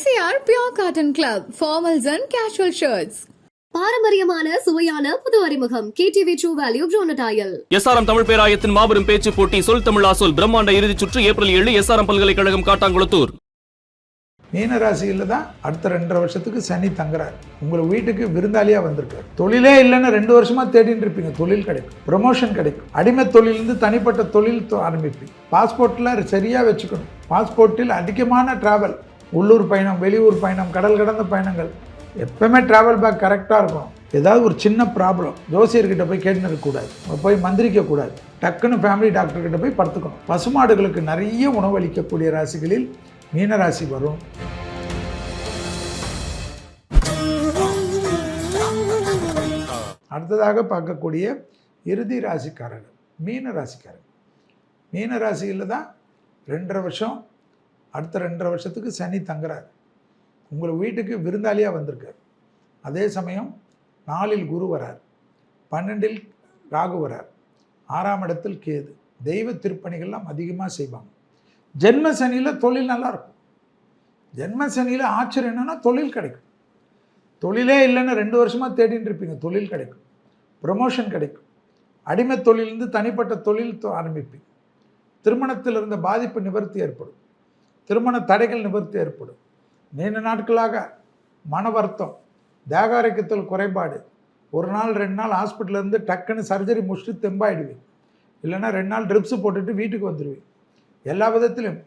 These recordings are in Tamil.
MCR Pure Cotton Club, formals and casual shirts. பாரம்பரியமான சுவையான புது அறிமுகம். கேடிவி ட்ரூ வேல்யூ ப்ரோனடாயல் எஸ்ஆர்எம் தமிழ் பேராயத்தின் மாபெரும் பேச்சு போட்டி சொல் தமிழ் ஆசோல் பிரம்மாண்ட இறுதிச் சுற்று ஏப்ரல் ஏழு எஸ்ஆர்எம் பல்கலைக்கழகம் காட்டாங்குளத்தூர். மீன ராசியில் தான் அடுத்த ரெண்டரை வருஷத்துக்கு சனி தங்குறார். உங்கள் வீட்டுக்கு விருந்தாளியாக வந்திருக்கார். தொழிலே இல்லைன்னு ரெண்டு வருஷமா தேடிட்டு இருப்பீங்க. தொழில் கிடைக்கும். ப்ரொமோஷன் கிடைக்கும். அடிமை தொழிலிருந்து தனிப்பட்ட தொழில் தொ- ஆரம்பிப்பீங்க. பாஸ்போர்ட்டில் சரியாக வச்சுக்கணும். பாஸ்போர்ட்டில் அதிகமான டிராவல் உள்ளூர் பயணம் வெளியூர் பயணம் கடல் கடந்த பயணங்கள் எப்பவுமே ட்ராவல் பேக் கரெக்டாக இருக்கும் ஏதாவது ஒரு சின்ன ப்ராப்ளம் ஜோசியர்கிட்ட போய் கேட்டுன்னு இருக்கக்கூடாது போய் மந்திரிக்கக்கூடாது. டக்குன்னு ஃபேமிலி டாக்டர்கிட்ட போய் படுத்துக்கணும். பசுமாடுகளுக்கு நிறைய உணவளிக்கக்கூடிய ராசிகளில் மீன ராசி வரும். அடுத்ததாக பார்க்கக்கூடிய இறுதி ராசிக்காரர்கள் மீன ராசிக்காரர்கள் மீன ராசியில் தான் ரெண்டரை வருஷம் அடுத்த ரெண்டரை வருஷத்துக்கு சனி தங்குறார். உங்கள் வீட்டுக்கு விருந்தாளியாக வந்திருக்கார். அதே சமயம் நாலில் குரு வரார். பன்னெண்டில் ராகு வரார். ஆறாம் இடத்தில் கேது. தெய்வ திருப்பணிகள்லாம் அதிகமாக செய்வாங்க. ஜென்ம சனியில் தொழில் நல்லாயிருக்கும் ஜென்ம சனியில் ஆச்சரியம் என்னன்னா தொழில் கிடைக்கும். தொழிலே இல்லைன்னு ரெண்டு வருஷமாக தேடின்னு இருப்பீங்க. தொழில் கிடைக்கும். ப்ரொமோஷன் கிடைக்கும். அடிமை தொழிலிருந்து தனிப்பட்ட தொழில் தொ- ஆரம்பிப்பீங்க. திருமணத்தில் இருந்த பாதிப்பு நிவர்த்தி ஏற்படும். திருமண தடைகள் நிவர்த்தி ஏற்படும். நீண்ட நாட்களாக மன வருத்தம் தேகாரோக்கியத்தில் குறைபாடு. ஒரு நாள் ரெண்டு நாள் ஹாஸ்பிட்டலேருந்து டக்குன்னு சர்ஜரி முடிச்சுட்டு தெம்பாயிடுவேன். இல்லைன்னா ரெண்டு நாள் ட்ரிப்ஸு போட்டுட்டு வீட்டுக்கு வந்துடுவேன். எல்லா விதத்திலும்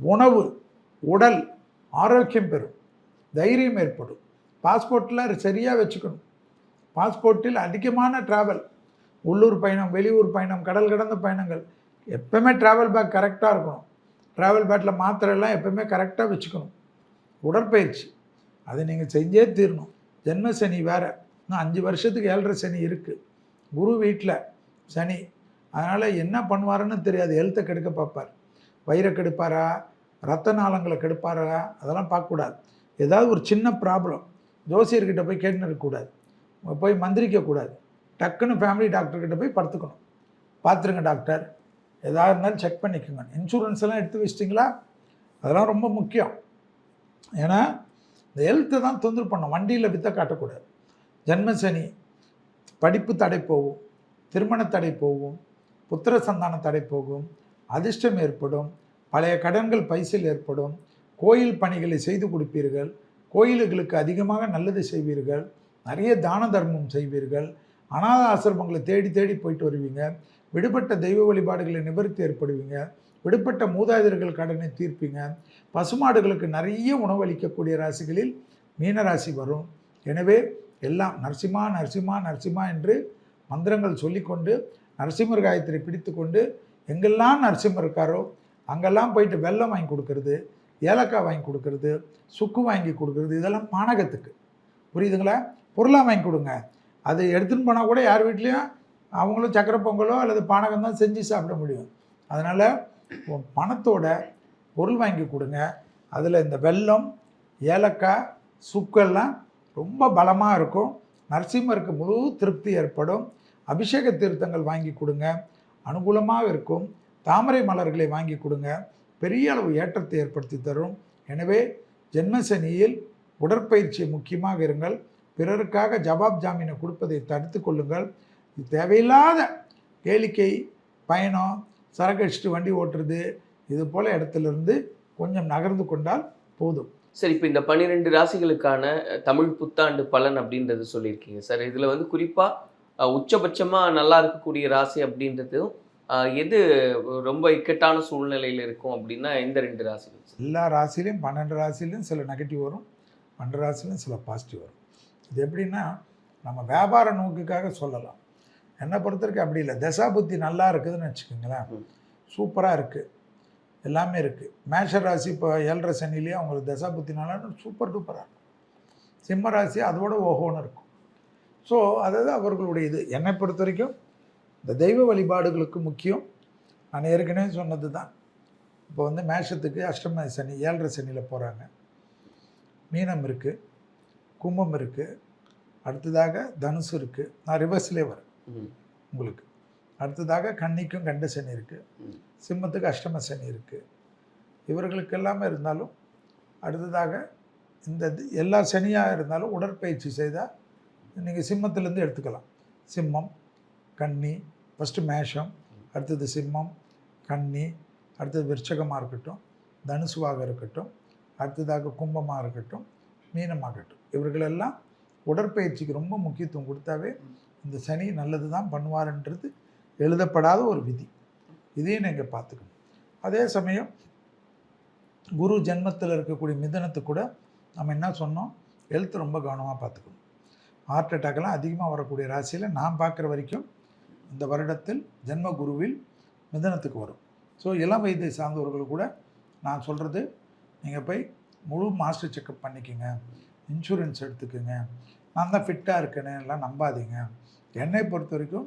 உணவு உடல் ஆரோக்கியம் பெறும். தைரியம் ஏற்படும். பாஸ்போர்ட்டில் சரியாக வச்சுக்கணும். பாஸ்போர்ட்டில் அதிகமான ட்ராவல் உள்ளூர் பயணம் வெளியூர் பயணம் கடல் கடந்த பயணங்கள். எப்பவுமே ட்ராவல் பேக் கரெக்டாக இருக்கணும். ட்ராவல் பேட்டில் மாத்திரையெல்லாம் எப்பவுமே கரெக்டாக வச்சுக்கணும். உடற்பயிற்சி. அதை நீங்கள் செஞ்சே தீரணும். ஜென்ம சனி வேறு. இன்னும் அஞ்சு வருஷத்துக்கு ஏழரை சனி இருக்குது குரு வீட்டில் சனி. அதனால் என்ன பண்ணுவாருன்னு தெரியாது. ஹெல்த்தை கெடுக்க பார்ப்பார். வயிறை கெடுப்பாரா? ரத்த நாளங்களை கெடுப்பாரா? அதெல்லாம் பார்க்கக்கூடாது. ஏதாவது ஒரு சின்ன ப்ராப்ளம் ஜோசியர்கிட்ட போய் கேட்டுன்னு இருக்கக்கூடாது. போய் மந்திரிக்கக்கூடாது. டக்குன்னு ஃபேமிலி டாக்டர்கிட்ட போய் படுத்துக்கணும். பார்த்துருங்க டாக்டர் எதாக இருந்தாலும் செக் பண்ணிக்கோங்க. இன்சூரன்ஸ் எல்லாம் எடுத்து வச்சிட்டிங்களா? அதெல்லாம் ரொம்ப முக்கியம். ஏன்னா இந்த ஹெல்த்தை தான் தொந்தரவு பண்ணும். வண்டியில் வித்த காட்டக்கூடாது. ஜென்மசனி படிப்பு தடை போகும் திருமண தடை போகும் புத்திர சந்தான தடை போகும் அதிர்ஷ்டம் ஏற்படும் பழைய கடன்கள் பைசல் ஏற்படும் கோயில் பணிகளை செய்து கொடுப்பீர்கள் கோயில்களுக்கு அதிகமாக நல்லது செய்வீர்கள் நிறைய தான தர்மம் செய்வீர்கள் அனாத ஆசிரமங்களை தேடி தேடி போயிட்டு வருவீங்க. விடுபட்ட தெய்வ வழிபாடுகளை நிவர்த்தி ஏற்படுவீங்க. விடுபட்ட மூதாதையர்கள் கடனை தீர்ப்பீங்க. பசுமாடுகளுக்கு நிறைய உணவளிக்கக்கூடிய ராசிகளில் மீனராசி வரும். எனவே எல்லாம் நரசிம்மா நரசிம்மா நரசிம்மா என்று மந்திரங்கள் சொல்லிக்கொண்டு நரசிம்மர் காயத்ரி பிடித்துக்கொண்டு எங்கெல்லாம் நரசிம்மர் இருக்காரோ அங்கெல்லாம் போயிட்டு வெள்ளம் வாங்கி கொடுக்கறது ஏலக்காய் வாங்கி கொடுக்கறது சுக்கு வாங்கி கொடுக்கறது இதெல்லாம் பானகத்துக்கு. புரியுதுங்களா? பொருளாக வாங்கி கொடுங்க. அது எடுத்துன்னு போனால் கூட யார் வீட்லேயும் அவங்களும் சக்கரை பொங்கலோ அல்லது பானகம் தான் செஞ்சு சாப்பிட முடியும். அதனால் பணத்தோட பொருள் வாங்கி கொடுங்க. அதில் இந்த வெல்லம் ஏலக்காய் சுக்கெல்லாம் ரொம்ப பலமாக இருக்கும். நரசிம்மருக்கு முழு திருப்தி ஏற்படும். அபிஷேக தீர்த்தங்கள் வாங்கி கொடுங்க. அனுகூலமாக இருக்கும். தாமரை மலர்களை வாங்கி கொடுங்க. பெரிய அளவு ஏற்றத்தை ஏற்படுத்தி தரும். எனவே ஜென்மசனியில் உடற்பயிற்சி முக்கியமாக இருங்கள். பிறருக்காக ஜவாப் ஜாமீனை கொடுப்பதை தடுத்து கொள்ளுங்கள். தேவையில்லாத கேளிக்கை பயணம் சரக்கு அடிச்சுட்டு வண்டி ஓட்டுறது இது போல் இடத்துலேருந்து கொஞ்சம் நகர்ந்து கொண்டால் போதும். சார் இப்போ இந்த பன்னிரெண்டு ராசிகளுக்கான தமிழ் புத்தாண்டு பலன் அப்படின்றது சொல்லியிருக்கீங்க. சார் இதில் வந்து குறிப்பாக உச்சபட்சமாக நல்லா இருக்கக்கூடிய ராசி அப்படின்றதும் எது ரொம்ப இக்கட்டான சூழ்நிலையில் இருக்கும் அப்படின்னா எந்த ரெண்டு ராசிகள் எல்லா ராசிலையும் பன்னெண்டு ராசிலையும் சில நெகட்டிவ் வரும் பன்னெண்டு ராசிலையும் சில பாசிட்டிவ் வரும். இது எப்படின்னா நம்ம வியாபார நோக்குக்காக சொல்லலாம். என்னை பொறுத்த வரைக்கும் அப்படி இல்லை. தசா புத்தி நல்லா இருக்குதுன்னு வச்சுக்கோங்களேன். சூப்பராக இருக்குது எல்லாமே இருக்குது மேஷ ராசி இப்போ ஏழரை சனிலேயே அவங்களுக்கு தசா புத்தி நல்லா சூப்பர் டூப்பராக இருக்கும். சிம்ம ராசி அதோட ஓஹோன்னு இருக்கும். ஸோ அதாவது அவர்களுடைய இது. என்னை பொறுத்த வரைக்கும் இந்த தெய்வ வழிபாடுகளுக்கு முக்கியம். நான் ஏற்கனவே சொன்னது தான் இப்போ வந்து மேஷத்துக்கு அஷ்டம சனி ஏழரை சனியில் போகிறாங்க மீனம் இருக்குது கும்பம் இருக்குது அடுத்ததாக தனுசு இருக்குது நான் ரிவர்ஸ்லேயே வரேன். உங்களுக்கு. அடுத்ததாக கன்னிக்கும் கண்ட சனி இருக்குது. சிம்மத்துக்கு அஷ்டம சனி இருக்குது இவர்களுக்கு எல்லாமே இருந்தாலும் அடுத்ததாக இந்த எல்லா சனியாக இருந்தாலும் உடற்பயிற்சி செய்தால் நீங்கள் சிம்மத்திலேருந்து எடுத்துக்கலாம். சிம்மம் கன்னி ஃபஸ்ட்டு மேஷம் அடுத்தது சிம்மம் கன்னி அடுத்தது விருச்சகமாக இருக்கட்டும் தனுசுவாக இருக்கட்டும் அடுத்ததாக கும்பமாக இருக்கட்டும் மீனமாகட்டும் இவர்களெல்லாம் உடற்பயிற்சிக்கு ரொம்ப முக்கியத்துவம் கொடுத்தாவே இந்த சனி நல்லது தான் பண்ணுவாருன்றது எழுதப்படாத ஒரு விதி. இதையும் நீங்கள் பார்த்துக்கணும். அதே சமயம் குரு ஜென்மத்தில் இருக்கக்கூடிய மிதனத்துக்கு கூட நம்ம என்ன சொன்னோம்? ஹெல்த் ரொம்ப கவனமாக பார்த்துக்கணும். ஹார்ட் அட்டாக்லாம் அதிகமாக வரக்கூடிய ராசியில் நான் பார்க்குற வரைக்கும் இந்த வருடத்தில் ஜென்ம குருவில் மிதனத்துக்கு வரும். ஸோ இளம் வயதை சார்ந்தவர்கள் கூட நான் சொல்கிறது நீங்கள் போய் முழு மாஸ்டர் செக்கப் பண்ணிக்கோங்க. இன்சூரன்ஸ் எடுத்துக்கோங்க. நான் தான் ஃபிட்டாக இருக்கேன்னு எல்லாம் நம்பாதீங்க. என்னை பொறுத்த வரைக்கும்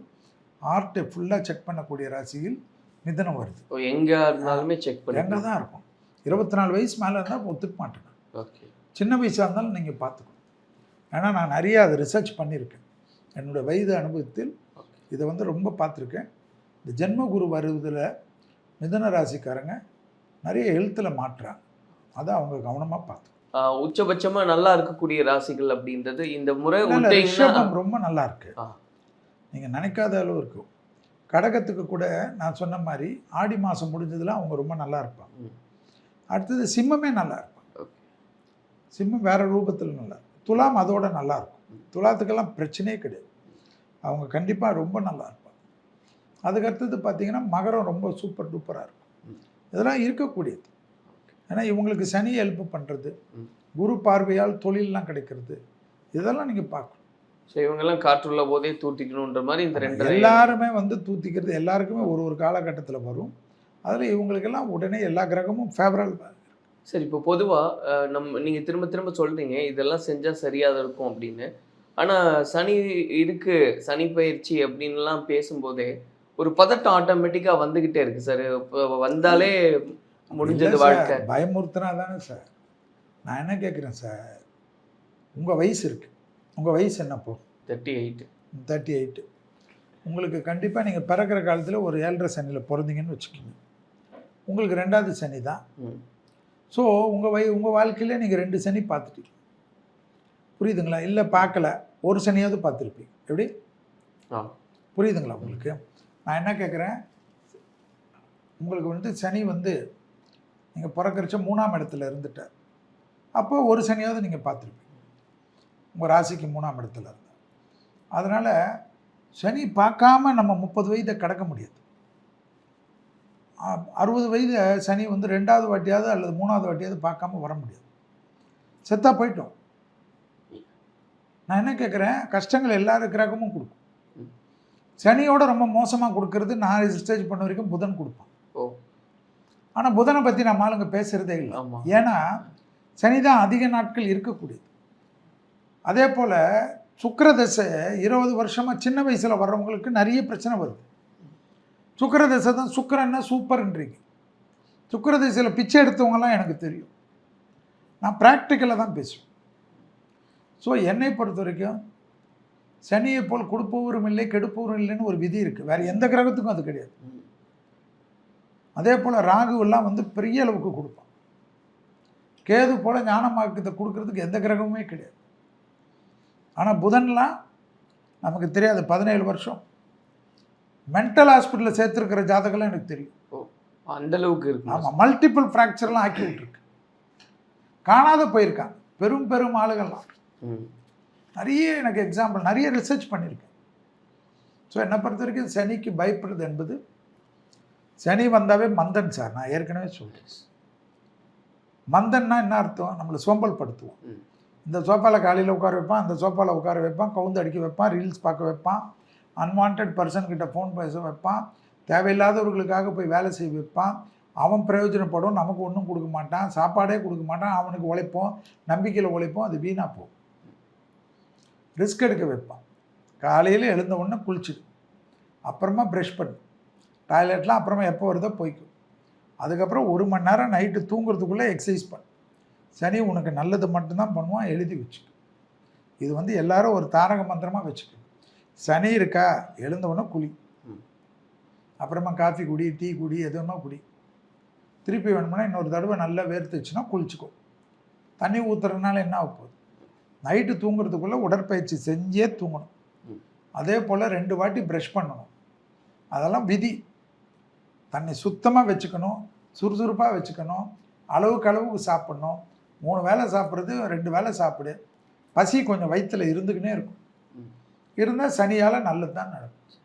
ஹார்ட்டை ஃபுல்லாக செக் பண்ணக்கூடிய ராசியில் மிதனம் வருது. எங்க இருந்தாலுமே செக் எங்கே பண்ணி தான் இருக்கும். இருபத்தி நாலு வயசு மேலே இருந்தால் ஒத்துக்க மாட்டேன் ஓகே. சின்ன வயசாக இருந்தாலும் நீங்கள் பார்த்துக்கணும். ஏன்னா நான் நிறைய அதை ரிசர்ச் பண்ணியிருக்கேன். என்னோட வயது அனுபவத்தில் இதை வந்து ரொம்ப பார்த்துருக்கேன். இந்த ஜென்ம குரு வருவதில் மிதுன ராசிக்காரங்க நிறைய ஹெல்த்தில் மாற்றுறாங்க அதை அவங்க கவனமாக பார்த்து ஆஹ் உச்சபட்சமா நல்லா இருக்கக்கூடிய ராசிகள் அப்படின்றது இந்த முறை ரொம்ப நல்லா இருக்கு. ஆ. நீங்கள் நினைக்காத அளவு இருக்கும் கடகத்துக்கு கூட நான் சொன்ன மாதிரி ஆடி மாதம் முடிஞ்சதுல அவங்க ரொம்ப நல்லா இருப்பாங்க. அடுத்தது சிம்மமே நல்லா Okay. சிம்மம் வேற ரூபத்தில் நல்லா துலாம் அதோட நல்லா இருக்கும். துலாத்துக்கெல்லாம் பிரச்சனையே கிடையாது. அவங்க கண்டிப்பாக ரொம்ப நல்லா இருப்பாங்க. அதுக்கு அடுத்தது பார்த்தீங்கன்னா மகரம் ரொம்ப சூப்பர் டூப்பராக இருக்கும். இதெல்லாம் இருக்கக்கூடியது. ஏன்னா இவங்களுக்கு சனி ஹெல்ப் பண்ணுறது. குரு பார்வையால் தொழிலெலாம் கிடைக்கிறது இதெல்லாம் நீங்கள் பார்க்கணும். ஸோ இவங்கெல்லாம் காற்றுள்ள போதே தூட்டிக்கணுன்ற மாதிரி இந்த ரெண்டு எல்லாருமே வந்து தூத்திக்கிறது எல்லாருக்குமே ஒரு ஒரு காலகட்டத்தில் வரும். அதில் இவங்களுக்கெல்லாம் உடனே எல்லா கிரகமும் ஃபேவரபிள் சரி இப்போ பொதுவாக நம்ம நீங்கள் திரும்ப திரும்ப சொல்கிறீங்க இதெல்லாம் செஞ்சால் சரியாக இருக்கும் அப்படின்னு. ஆனால் சனி இருக்கு சனி பயிற்சி அப்படின்லாம் பேசும்போதே ஒரு பதட்டம் ஆட்டோமேட்டிக்காக வந்துக்கிட்டே இருக்கு சார். இப்போ வந்தாலே முடிஞ்சது வாழ்க்கை. பயமுறுத்தினா தானே சார். நான் என்ன கேட்குறேன் சார் உங்கள் வயசு இருக்குது உங்கள் வயசு என்னப்போ தேர்ட்டி எயிட் தேர்ட்டி எயிட்டு உங்களுக்கு கண்டிப்பாக நீங்கள் பிறக்கிற காலத்தில் ஒரு ஏழரை சனியில் பிறந்தீங்கன்னு வச்சுக்கோங்க. உங்களுக்கு ரெண்டாவது சனி தான். ஸோ உங்கள் வய உங்கள் வாழ்க்கையில நீங்கள் ரெண்டு சனி பார்த்துட்டீங்க. புரியுதுங்களா? இல்லை பார்க்கல. ஒரு சனியாவது பார்த்துருப்பீங்க. எப்படி? ஆ. புரியுதுங்களா உங்களுக்கு? நான் என்ன கேட்குறேன் உங்களுக்கு வந்து சனி வந்து நீங்கள் பிறக்கறச்ச மூணாம் இடத்துல இருந்துட்டார். அப்போ ஒரு சனியாவது நீங்கள் பார்த்துருப்பீங்க. உங்கள் ராசிக்கு மூணாம் இடத்துல இருந்தார் அதனால் சனி பார்க்காம நம்ம முப்பது வயதை கடக்க முடியாது. அறுபது வயது சனி வந்து ரெண்டாவது வாட்டியாவது அல்லது மூணாவது வாட்டியாவது பார்க்காம வர முடியாது. செத்தா போயிட்டோம். நான் என்ன கேட்குறேன் கஷ்டங்கள் எல்லா கிரகமும் கொடுக்கும். சனியோட ரொம்ப மோசமாக கொடுக்கறது நான் ரிசர்ச் பண்ண வரைக்கும் புதன் கொடுப்பான். ஓ. ஆனால் புதனை பற்றி நம்ம ஆளுங்க பேசுகிறதே இல்லை. ஏன்னா சனி தான் அதிக நாட்கள் இருக்கக்கூடியது. அதே போல் சுக்கரதசை இருபது வருஷமாக சின்ன வயசில் வர்றவங்களுக்கு நிறைய பிரச்சனை வருது. சுக்கரதசை தான் சுக்கரன்னா சூப்பர்ன்றீங்க. சுக்கரதசையில் பிச்சை எடுத்தவங்கலாம் எனக்கு தெரியும். நான் ப்ராக்டிக்கலாக தான் பேசுவேன். ஸோ என்னை பொறுத்த வரைக்கும் சனியை போல் கொடுப்பவரும் இல்லை கெடுப்பவரும் இல்லைன்னு ஒரு விதி இருக்குது வேறு எந்த கிரகத்துக்கும் அது கிடையாது. அதே போல் ராகுவெல்லாம் வந்து பெரிய அளவுக்கு கொடுப்பான். கேது போல் ஞானமாக்கத்தை கொடுக்கறதுக்கு எந்த கிரகமுமே கிடையாது. ஆனால் புதன்லாம் நமக்கு தெரியாது பதினேழு வருஷம். மென்டல் ஹாஸ்பிட்டலில் சேர்த்துருக்கிற ஜாதகம்லாம் எனக்கு தெரியும். ஓ அந்த அளவுக்கு இருக்கு. ஆமாம் மல்டிபிள் ஃப்ராக்சர்லாம் ஆக்கி விட்டுருக்கு காணாத போயிருக்காங்க. பெரும் பெரும் ஆளுகள்லாம். நிறைய எனக்கு எக்ஸாம்பிள் நிறைய ரிசர்ச் பண்ணியிருக்கேன். ஸோ என்னை பொறுத்த வரைக்கும் சனிக்கு பயப்படுறது என்பது சனி வந்தாவே மந்தன் சார் நான் ஏற்கனவே சொல்கிறேன் மந்தன்னா என்ன அர்த்தம்? நம்மளை சோம்பல் படுத்துவோம். இந்த சோஃபாவில் காலையில் உட்கார வைப்பான் அந்த சோஃபாவில் உட்கார வைப்பான் கவுந்து அடிக்க வைப்பான் ரீல்ஸ் பார்க்க வைப்பான் அன்வான்ட் பர்சன்கிட்ட ஃபோன் பேச வைப்பான் தேவையில்லாதவர்களுக்காக போய் வேலை செய்ய வைப்பான். அவன் பிரயோஜனப்படும் நமக்கு ஒன்றும் கொடுக்க மாட்டான் சாப்பாடே கொடுக்க மாட்டான் அவனுக்கு உழைப்போம் நம்பிக்கையில் உழைப்போம் அது வீணாக போகும். ரிஸ்க் எடுக்க வைப்பான். காலையில் எழுந்த உடனே குளிச்சுடு. அப்புறமா ப்ரெஷ் பண்ணு. டாய்லெட்லாம் அப்புறமா எப்போ வருதோ போய்க்கும் அதுக்கப்புறம் ஒரு மணி நேரம் நைட்டு தூங்குறதுக்குள்ளே எக்ஸசைஸ் பண்ணு. சனி உனக்கு நல்லது மட்டும்தான் பண்ணுவான் எழுதி வச்சுக்க. இது வந்து எல்லாரும் ஒரு தாரக மந்திரமாக வச்சுக்க. சனி இருக்கா எழுந்த உடனே குளி. ம். அப்புறமா காஃபி குடி டீ குடி எதுவுமே குடி. திருப்பி வேணும்னா இன்னொரு தடவை நல்லா வேர்த்துச்சுன்னா குளிச்சுக்கோ. தண்ணி ஊற்றுறதுனால என்ன ஆக போகுது? நைட்டு தூங்குறதுக்குள்ளே உடற்பயிற்சி செஞ்சே தூங்கணும். அதே போல் ரெண்டு வாட்டி ப்ரஷ் பண்ணணும். அதெல்லாம் விதி. தன்னை சுத்தமாக வச்சுக்கணும் சுறுசுறுப்பாக வச்சுக்கணும் அளவுக்கு அளவுக்கு சாப்பிடணும் மூணு வேளை சாப்பிட்றது ரெண்டு வேளை சாப்பிடு. பசி கொஞ்சம் வயிற்றில் இருந்துக்கினே இருக்கும். இருந்தால் சனியால் நல்லது தான் நடக்கும்.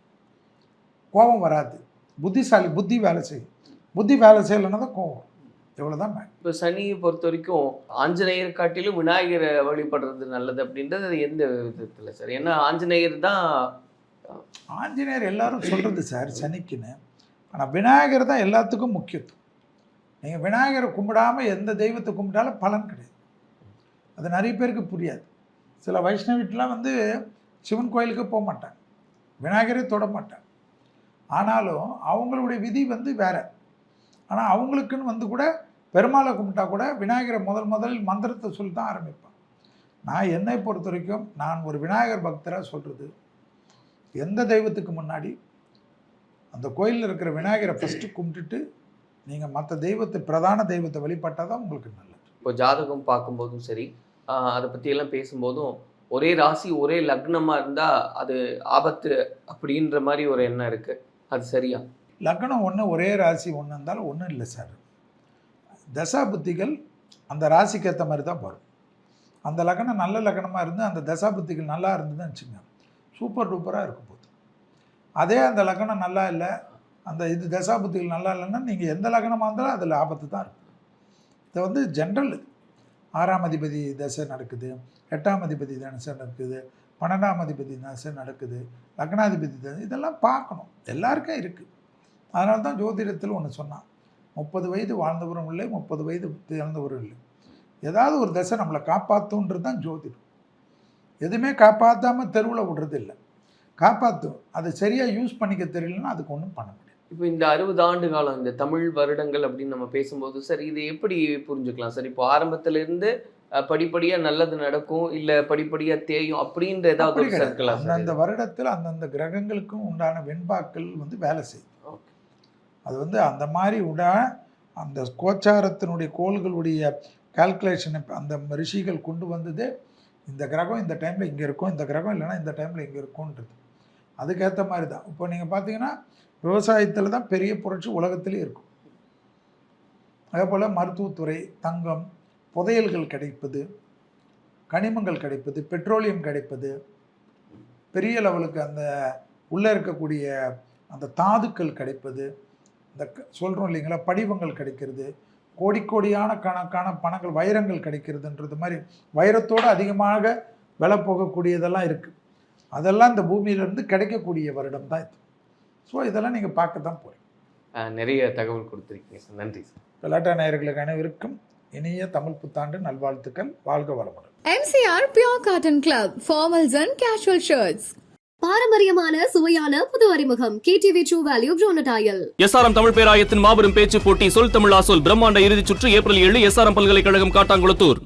கோபம் வராது. புத்திசாலி புத்தி வேலை செய்யும். புத்தி வேலை செய்யலைன்னா தான் கோபம். இவ்வளோ தான் இப்போ சனியை பொறுத்த வரைக்கும் ஆஞ்சநேயர் காட்டிலும் விநாயகரை வழிபடுறது நல்லது அப்படின்றது அது எந்த விதத்தில் சார்? ஏன்னா ஆஞ்சநேயர் தான் ஆஞ்சநேயர் எல்லாரும் சொல்கிறது சார் சனிக்குன்னு. ஆனால் விநாயகர் தான் எல்லாத்துக்கும் முக்கியத்துவம். நீங்கள் விநாயகரை கும்பிடாம எந்த தெய்வத்தை கும்பிட்டாலும் பலன் கிடையாது. அது நிறைய பேருக்கு புரியாது. சில வைஷ்ணவிட்டெலாம் வந்து சிவன் கோயிலுக்கு போக மாட்டாங்க. விநாயகரே தொட மாட்டாங்க. ஆனாலும் அவங்களுடைய விதி வந்து வேற. ஆனால் அவங்களுக்குன்னு வந்து கூட பெருமாளை கும்பிட்டா கூட விநாயகரை முதல் முதலில் மந்திரத்தை சொல்லி தான் ஆரம்பிப்பான் நான் என்னை பொறுத்த வரைக்கும் நான் ஒரு விநாயகர் பக்தராக சொல்கிறது எந்த தெய்வத்துக்கு முன்னாடி அந்த கோயிலில் இருக்கிற விநாயகரை ஃபஸ்ட்டு கும்பிட்டுட்டு நீங்கள் மற்ற தெய்வத்தை பிரதான தெய்வத்தை வழிபட்டால் தான் உங்களுக்கு நல்லது. இப்போ ஜாதகம் பார்க்கும்போதும் சரி அதை பத்தி எல்லாம் பேசும்போதும் ஒரே ராசி ஒரே லக்னமா இருந்தா அது ஆபத்து அப்படின்ற மாதிரி ஒரு எண்ணம் இருக்கு. அது சரியா? லக்னம் ஒன்று ஒரே ராசி ஒன்று இருந்தாலும் ஒன்றும் இல்லை சார். தசா புத்திகள் அந்த ராசிக்கு ஏற்ற மாதிரி தான் வரும். அந்த லக்னம் நல்ல லக்னமாக இருந்து அந்த தசா புத்திகள் நல்லா இருந்ததுன்னு வச்சுங்க சூப்பர் டூப்பராக இருக்கும் போது. அதே அந்த லக்னம் நல்லா இல்லை அந்த இது தசாபுத்திகள் நல்லா இல்லைன்னா நீங்கள் எந்த லக்னமாக இருந்தாலும் அதில் ஆபத்து தான் இருக்கும் இது வந்து ஜென்ரல் இது. ஆறாம் அதிபதி தசை நடக்குது எட்டாம் அதிபதி தசை நடக்குது பன்னெண்டாம் அதிபதி தசை நடக்குது லக்னாதிபதி தசை இதெல்லாம் பார்க்கணும். எல்லாருக்கும் இருக்குது அதனால தான் ஜோதிடத்தில் ஒன்று சொன்னான். முப்பது வயது வாழ்ந்தவரும் இல்லை முப்பது வயது இறந்தவரும் இல்லை. ஏதாவது ஒரு தசை நம்மளை காப்பாற்றுன்றது தான் ஜோதிடம். எதுவுமே காப்பாற்றாமல் தெருவில் விடுறது இல்லை காப்பாற்றும் அதை சரியாக யூஸ் பண்ணிக்க தெரியலன்னா அதுக்கு ஒன்றும் பண்ண முடியாது. இப்போ இந்த அறுபது ஆண்டு காலம் இந்த தமிழ் வருடங்கள் அப்படின்னு நம்ம பேசும்போது சார் இது எப்படி புரிஞ்சுக்கலாம் சார் இப்போ ஆரம்பத்துல இருந்து அஹ், படிப்படியா நல்லது நடக்கும் இல்ல படிப்படியா தேயும் அப்படின்ற ஏதாவது. சர்க்கிளா அந்தந்த வருடத்தில் அந்தந்த கிரகங்களுக்கும் உண்டான வெண்பாக்கள் வந்து வேலை செய்யும். அது வந்து அந்த மாதிரி உட அந்த கோச்சாரத்தினுடைய கோள்களுடைய கால்குலேஷனை அந்த ரிஷிகள் கொண்டு வந்தது இந்த கிரகம் இந்த டைமில் இங்கே இருக்கும் இந்த கிரகம் இல்லைன்னா இந்த டைமில் இங்கே இருக்கும்ன்றது அதுக்கேற்ற மாதிரி தான் இப்போ நீங்கள் பார்த்தீங்கன்னா விவசாயத்தில் தான் பெரிய புரட்சி உலகத்திலே இருக்கும். அதே போல் மருத்துவத்துறை தங்கம் புதையல்கள் கிடைப்பது கனிமங்கள் கிடைப்பது பெட்ரோலியம் கிடைப்பது பெரிய லெவலுக்கு அந்த உள்ளே இருக்கக்கூடிய அந்த தாதுக்கள் கிடைப்பது இந்த சொல்கிறோம் இல்லைங்களா படிவங்கள் கிடைக்கிறது கோடி கோடியான கணக்கான பணங்கள் வைரங்கள் கிடைக்கிறதுன்றது மாதிரி வைரத்தோடு அதிகமாக விலை போகக்கூடியதெல்லாம் இருக்குது அதெல்லாம் இந்த பூமியிலேருந்து கிடைக்கக்கூடிய வருடம் தான் இது. ஸோ இதெல்லாம் நீங்கள் பார்க்க தான் போகிறீங்க நிறைய தகவல் கொடுத்துருக்கீங்க சார். நன்றி சார். விளையாட்டு நேயர்களுக்கு அனைவருக்கும் இனிய தமிழ் புத்தாண்டு நல்வாழ்த்துக்கள். வாழ்க வளமுடன். MCR Pure Cotton Club, formals and casual shirts. பாரம்பரியமான சுவையான புது அறிமுகம். கேடிவி ட்ரூ வேல்யூ ப்ரோனடாயல் எஸ்ஆர்எம் தமிழ் பேராயத்தின் மாபெரும் பேச்சு போட்டி சொல் தமிழ் ஆசோல் பிரம்மாண்ட இறுதிச் சுற்று ஏப்ரல் ஏழு எஸ்ஆர்எம் பல்கலைக்கழகம் காட்டாங்குளத்தூர்.